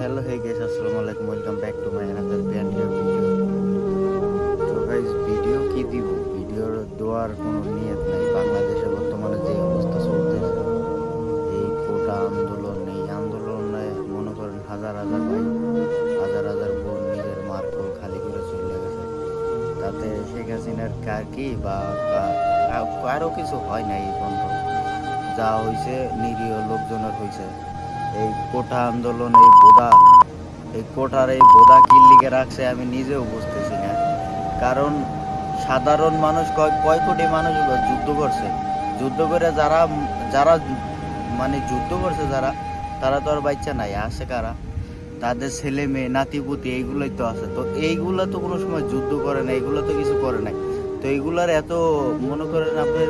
Hello হে guys আসসালামু আলাইকুম welcome back to my another brand video তো গাইস ভিডিও কি দিব? ভিডিওর দেওয়ার কোনো নিয়ত নাই। বাংলাদেশে বর্তমানে যে অবস্থা চলতেছে, এই কোটা আন্দোলন এই আন্দোলনে মনে করেন হাজার হাজার ভাই, হাজার হাজার বোন নিজের মার খালি করে চলে গেছে। তাতে শেখ হাসিনার কার কি বা কারও কিছু হয় না এই বন্ধ। যা হয়েছে নিরীহ লোকজনের হয়েছে এই কোটা আন্দোলন, এই বোদা, এই কোটার এই বোদা কি লিগে রাখছে আমি নিজেও বুঝতেছি না। কারণ সাধারণ মানুষ কয় কয় কোটি মানুষ যুদ্ধ করছে। যুদ্ধ করে যারা যারা মানে যুদ্ধ করছে যারা, তারা তো আর বাচ্চা নাই, আছে কারা? তাদের ছেলে মেয়ে, নাতিপুতি, এইগুলোই তো আছে। তো এইগুলো তো কোনো সময় যুদ্ধ করে না এগুলো তো কিছু করে নাই। তো এইগুলার এত মনে করেন আপনার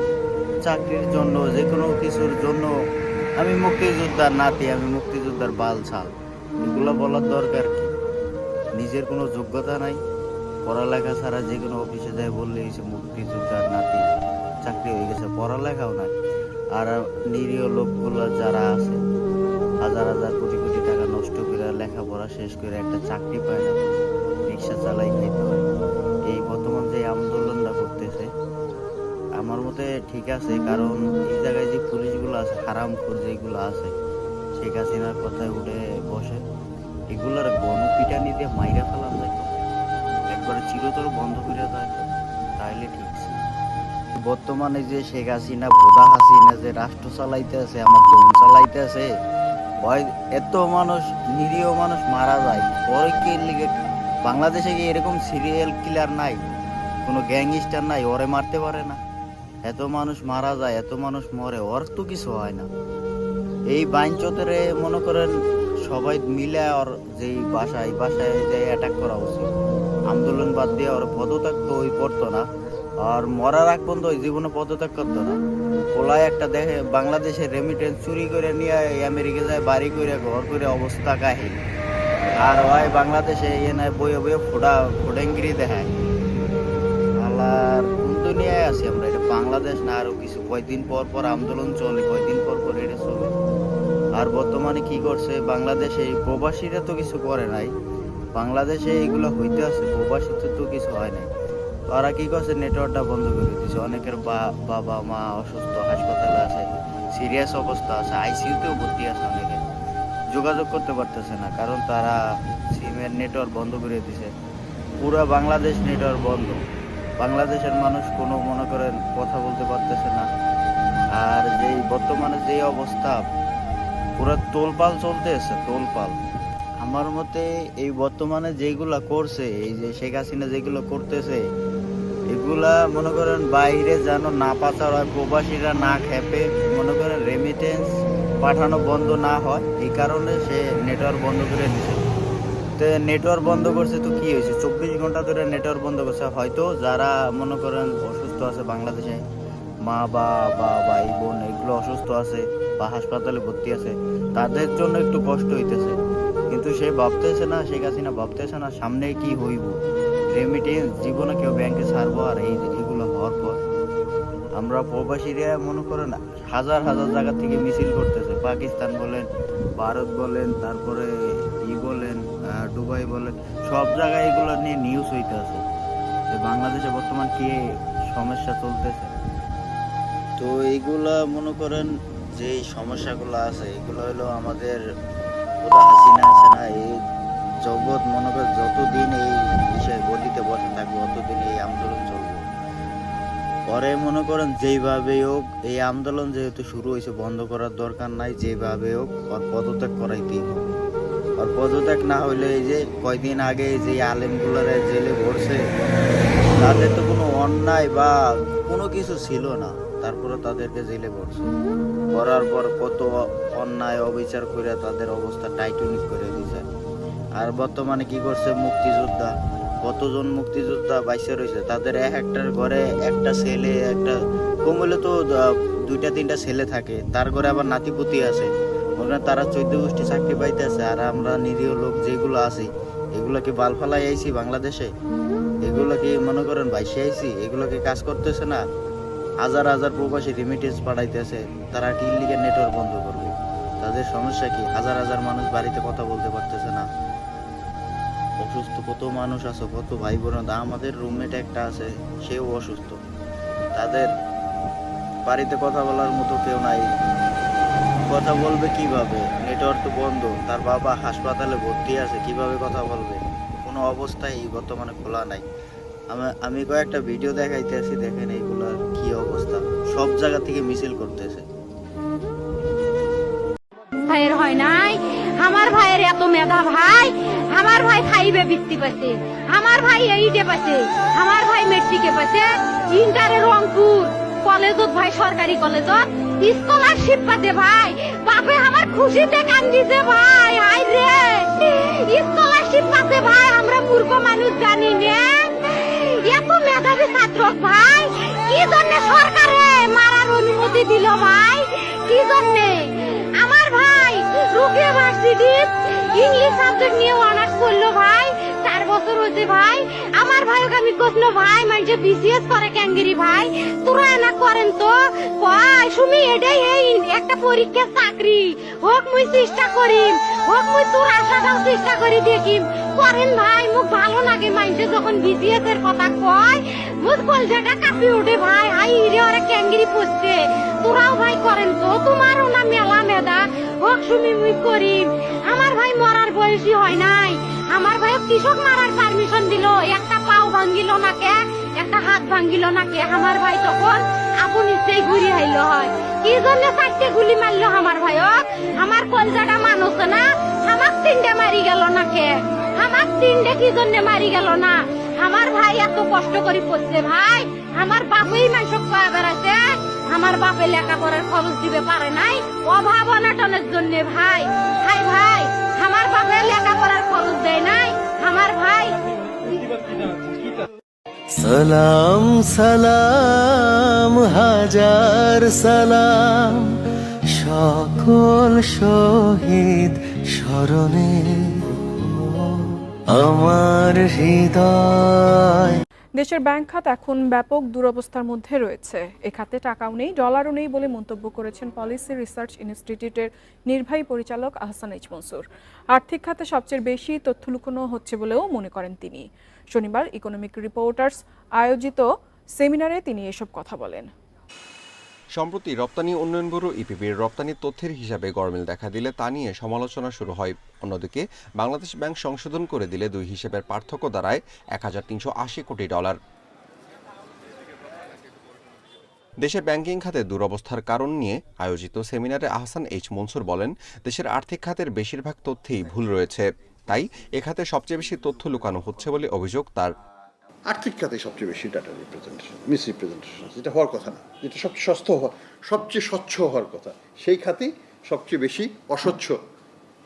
চাকরির জন্য যে কোনো কিছুর জন্য আমি মুক্তিযোদ্ধার নাতি, আমি মুক্তিযোদ্ধার বাল ছাল। এগুলো বলার দরকার কি? নিজের কোনো যোগ্যতা নাই। পড়ালেখা ছাড়া যে কোনো অফিসে যায় বললে সে মুক্তিযোদ্ধার নাতি। চাকরি হয়ে গেছে, পড়ালেখাও নাই। আর নিরীহ লোকগুলো যারা আছে, হাজার হাজার কোটি কোটি টাকা নষ্ট করে লেখাপড়া শেষ করে একটা চাকরি পায় না, রিক্সা চালাই খাইতে হয়। এই বর্তমান যে আন্দোলনটা করতেছে আমার মতে ঠিক আছে, কারণ এই জায়গায় যে পুলিশগুলো আছে, হারাম যেগুলো আছে, শেখ হাসিনার কথায় উঠে বসে, এগুলোর গণপিটানি দিয়ে মাইরা ফেলাম যাইতো একবারে চিরতর বন্ধ করে দেয়, তাইলে ঠিক ছিল। বর্তমানে যে শেখ হাসিনা, বোদা হাসিনা যে রাষ্ট্র চালাইতে আছে, আমার দম চালাইতে আছে এত মানুষ, নিরীহ মানুষ মারা যায়। পরে কি লিগে বাংলাদেশে কি এরকম সিরিয়াল কিলার নাই? কোনো গ্যাংস্টার নাই, ওরে মারতে পারে না। এত মানুষ মারা যায়, এত মানুষ মরে, ওর তো কিছু হয় না। এই বাইঞ্চতেরে মনে করেন সবাই মিলে ওর যেই বাসায় বাসায় যে অ্যাটাক করা উচিত আন্দোলন বাদ দিয়ে ওর পদত্যাগ তো ওই করতো না, আর মরার আগ পর্যন্ত ওই জীবনে পদত্যাগ করতো না। পোলায় একটা দেখে বাংলাদেশে রেমিটেন্স চুরি করে নিয়ে আমেরিকা যায়, বাড়ি করে, ঘর করে অবস্থা কাহিল আর ওই বাংলাদেশে এনে বইয়ে বইয়ে ফোটা, ফোটেঙ্গিরি দেখায়। আল্লাহর কোন দুনিয়ায় আছি আমরা, এটা বাংলাদেশ না, আরও কিছু। কয়দিন পর পর আন্দোলন চলে, কয়দিন পর পর এটা চলে। আর বর্তমানে কি করছে, বাংলাদেশে প্রবাসীরা তো কিছু করে নাই। বাংলাদেশে এগুলো হইতে আছে, প্রবাসীতে তো কিছু হয় নাই। ওরা কি করছে, নেটওয়ার্কটা বন্ধ করে দিচ্ছে অনেকের বাবা, মা অসুস্থ, হাসপাতালে আছে, সিরিয়াস অবস্থা আছে, আইসিইউতেও ভর্তি আছে অনেকে। যোগাযোগ করতে পারতেছে না, কারণ তারা সিমের নেটওয়ার্ক বন্ধ করে দিছে। পুরো বাংলাদেশ নেটওয়ার্ক বন্ধ। বাংলাদেশের মানুষ কোনো মনে করেন কথা বলতে পারতেছে না। আর যেই বর্তমানে যেই অবস্থা, পুরো তোলপাল চলতেছে তোলপাল। আমার মতে এই বর্তমানে যেগুলা করছে, এই যে শেখ হাসিনা যেগুলো করতেছে, এগুলা মনে করেন বাইরে যেন না পাচার হয়, প্রবাসীরা না খেপে, মনে করেন রেমিটেন্স পাঠানো বন্ধ না হয়, এই কারণে সে নেটওয়ার্ক বন্ধ করে দিছে। তো নেটওয়ার্ক বন্ধ করছে তো কি হয়েছে? চব্বিশ ঘণ্টা ধরে নেটওয়ার্ক বন্ধ করছে। হয়তো যারা মনে করেন অসুস্থ আছে বাংলাদেশে, মা বা বা ভাই বোন এগুলো অসুস্থ আছে বা হাসপাতালে ভর্তি আছে, তাদের জন্য একটু কষ্ট হইতেছে। কিন্তু সে ভাবতেছে না, শেখ হাসিনা ভাবতেছে না সামনে কি হইব? রেমিটেন্স জীবনে কেউ ব্যাংকে ছাড়বো আর এই এগুলো হওয়ার পর। আমরা প্রবাসীরা মনে করেন হাজার হাজার জায়গা থেকে মিছিল করতেছে। পাকিস্তান বলেন, ভারত বলেন, তারপরে ই বলেন দুবাই বলেন সব জায়গায় এগুলো নিয়ে নিউজ হইতে আছে যে বাংলাদেশে বর্তমান কি সমস্যা চলতেছে? তো এইগুলা মনে করেন যে সমস্যাগুলো আছে, এগুলো হলো আমাদের হাসিনা আছে না, এই জগৎ মনে করেন যতদিন এই বিষয়ে গদিতে বসে থাকবে ততদিন এই আন্দোলন চলবে। পরে মনে করেন যেইভাবে হোক, এই আন্দোলন যেহেতু শুরু হয়েছে, বন্ধ করার দরকার নাই যেভাবে হোক পদত্যাগ করাইতেই হবে। আর পদত্যাগ না হইলে এই যে কয়দিন আগে যে আলেমগুলারে জেলে ভরছে তাদের তো কোনো অন্যায় বা কোনো কিছু ছিল না। তারপরে তাদেরকে জেলে ভরছে। করার পর কত অন্যায়, অবিচার করে তাদের অবস্থা টাইটনিক করে দিয়েছে আর বর্তমানে কি করছে মুক্তিযোদ্ধা? কতজন মুক্তিযোদ্ধা বাইসে রয়েছে তাদের এক একটার ঘরে একটা ছেলে, একটা কমলে তো দুইটা, তিনটা ছেলে থাকে। তার ঘরে আবার নাতিপুতি আছে। ওখানে তারা চৈদ্দ গোষ্ঠী চাকরি পাইতেছে আর আমরা নিরীহ লোক যেগুলো আছি এগুলো কি বাল ফালাই আইছি বাংলাদেশে। এগুলো কি মনে করেন বাইসে আইছি এগুলো কি কাজ করতেছে না। হাজার হাজার প্রবাসী রিমিটেন্স পাঠাইতেছে, তারা কি লিগে নেটওয়ার্ক বন্ধ করবে। তাদের সমস্যা কি? হাজার হাজার মানুষ বাড়িতে কথা বলতে পারতেছে না। অসুস্থ কত মানুষ আছে, কত ভাই বোন আমাদের রুমমেট একটা আছে, সেও অসুস্থ। তাদের বাড়িতে কথা বলার মতো কেউ নাই। কথা বলবে কীভাবে? নেটওয়ার্ক তো বন্ধ। তার বাবা হাসপাতালে ভর্তি আছে, কীভাবে কথা বলবে? কোনো অবস্থায় বর্তমানে খোলা নাই। আমি কয়েকটা ভিডিও দেখাইতেছি, দেখেন এইগুলার কি অবস্থা। সব জায়গা থেকে মিছিল করতেছে। ভাইয়ের হয় নাই? আমার ভাইয়ের এত মেধা ভাই? আমার ভাই ফাইভে বৃত্তি পাচ্ছে আমার ভাই এইটে পাচ্ছে আমার ভাই মেট্রিকে পাচ্ছে ইন্টারে রংপুর। কলেজত ভাই সরকারি কলেজত স্কলারশিপ পাতে ভাই। বাপে আমার খুশিতে কান্দিছে ভাই হাই রে। স্কলারশিপ পাতে ভাই, আমরা মূর্খ মানুষ জানি না। এত মেধাবী ছাত্র ভাই, কি জন্য সরকারে মারার অনুমতি দিল ভাই? কি জন্যে? আমার ভাই রুকিয়া ভার্সিটি ইংলিশ সাবজেক্ট নিয়ে অনার্স করল ভাই। বছর হয়েছে ভাই। আমার ভাইকে আমি কইলো ভাই মানে বিসিএস করে ক্যাঙ্গিরি ভাই। তোরা এনা করেন তো। ভাই শুনি এটাই এই একটা পরীক্ষা চাকরি। হোক মুই চেষ্টা করিম। হোক মুই তোর আশাটাও চেষ্টা করি দেখিম। করেন ভাই, মুখ ভালো লাগে মাইন্ডে যখন বিসিএস এর কথা কয়, মুখ কলজাটা কাঁপি ওঠে ভাই। হাই রে, ওরা ক্যাঙ্গিরি পড়ছে তোরাও ভাই করেন তো। তোমারও না মেলা মেদা হোক শুনি মুই করিম। আমার ভাই মরার বয়সী হয় নাই। আমার ভাই কৃষক মারার পারমিশন দিল, একটা পাও ভাঙ্গিল না কে একটা হাত ভাঙ্গিল না কে আমার ভাই তখন আপন ইচ্ছেই ঘুরি আইল হয়। কি জন্য চারটে গুলি মারলো আমার ভাইক আমার কলজাটা মানুষ না, আমার তিনটে মারি গেল না কে আমার তিনটে কি জন্য মারি গেল না? আমার ভাই এত কষ্ট করে পড়ছে ভাই। আমার বাপেই মানুষ কয়া বেড়াচ্ছে আমার বাপে লেখাপড়ার খরচ দিবে পারে নাই। অভাব অনাটনের জন্য ভাই। ভাই ভাই আমার লেখাপড়ার খরচ দেয় নাই, আমার ভাই। সালাম সালাম, হাজার সালাম, সকল শহীদ স্মরণে। আমার হৃদয় দেশের ব্যাংক খাত এখন ব্যাপক দুরবস্থার মধ্যে রয়েছে। এ খাতে টাকাও নেই, ডলারও নেই বলে মন্তব্য করেছেন পলিসি রিসার্চ ইনস্টিটিউটের নির্বাহী পরিচালক আহসান এইচ মনসুর। আর্থিক খাতে সবচেয়ে বেশি তথ্য লুকোনো হচ্ছে বলেও মনে করেন তিনি। শনিবার ইকোনমিক রিপোর্টার্স আয়োজিত সেমিনারে তিনি এসব কথা বলেন। সম্প্রতি রপ্তানি উন্নয়ন ব্যুরো ইপিবির রপ্তানি তথ্যের হিসাবে গরমিল দেখা দিলে তা নিয়ে সমালোচনা শুরু হয়। অন্যদিকে, বাংলাদেশ ব্যাংক সংশোধন করে দিলে দুই হিসেবের পার্থক্য দাঁড়ায় এক হাজার তিনশো আশি কোটি ডলার। দেশে ব্যাংকিং খাতে দুরবস্থার কারণ নিয়ে আয়োজিত সেমিনারে আহসান এইচ মনসুর বলেন, দেশের আর্থিক খাতের বেশিরভাগ তথ্যেই ভুল রয়েছে। তাই এ খাতে সবচেয়ে বেশি তথ্য লুকানো হচ্ছে বলে অভিযোগ তার। আর্থিক খাতে সবচেয়ে বেশি ডাটা রিপ্রেজেন্টেশন মিস রিপ্রেজেন্টেশন যেটা হওয়ার কথা না। যেটা সবচেয়ে সস্ত হওয়া সবচেয়ে স্বচ্ছ হওয়ার কথা। সেই খাতেই সবচেয়ে বেশি অস্বচ্ছ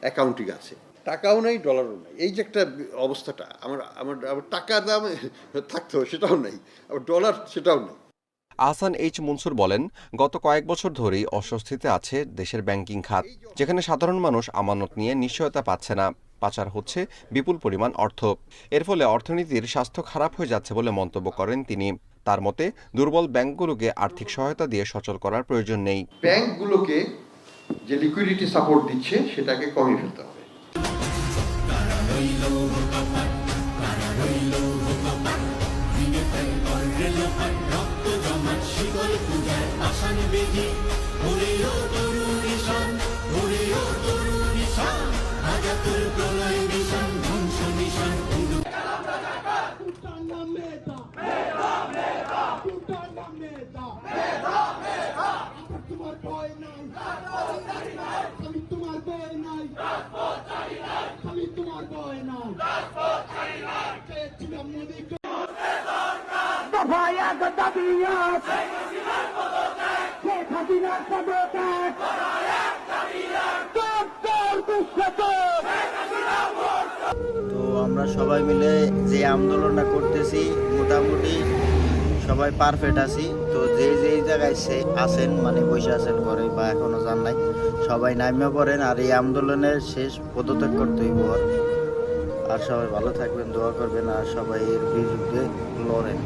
অ্যাকাউন্টিং আছে। টাকাও নাই ডলারও নাই। এই যে একটা অবস্থাটা, আমার আমার আমার টাকার দাম থাকতো, সেটাও নেই। আবার ডলার সেটাও নেই। আহসান এইচ মনসুর বলেন, গত কয়েক বছর ধরেই অস্বস্তিতে আছে দেশের ব্যাংকিং খাত, যেখানে সাধারণ মানুষ আমানত নিয়ে নিশ্চয়তা পাচ্ছে না। পাচার হচ্ছে বিপুল পরিমাণ অর্থ। এর ফলে অর্থনীতির স্বাস্থ্য খারাপ হয়ে যাচ্ছে বলে মন্তব্য করেন তিনি। তার মতে, দুর্বল ব্যাংকগুলোকে আর্থিক সহায়তা দিয়ে সচল করার প্রয়োজন নেই। ব্যাংকগুলোকে যে লিকুইডিটি সাপোর্ট দিচ্ছে, সেটাকে কমিয়ে ফেলতে হবে। Puttana তো আমরা সবাই মিলে যে আন্দোলনটা করতেছি, মোটামুটি সবাই পারফেক্ট আছি তো যে যেই জায়গায় সে আছেন মানে বসে আছেন ঘরে বা এখনও যান নাই, সবাই নামিয়ে পড়েন আর এই আন্দোলনের শেষ পদত্যাগ করতে হইব। আর সবাই ভালো থাকবেন দোয়া করবেন আর সবাই এর বিরুদ্ধে লড়েন।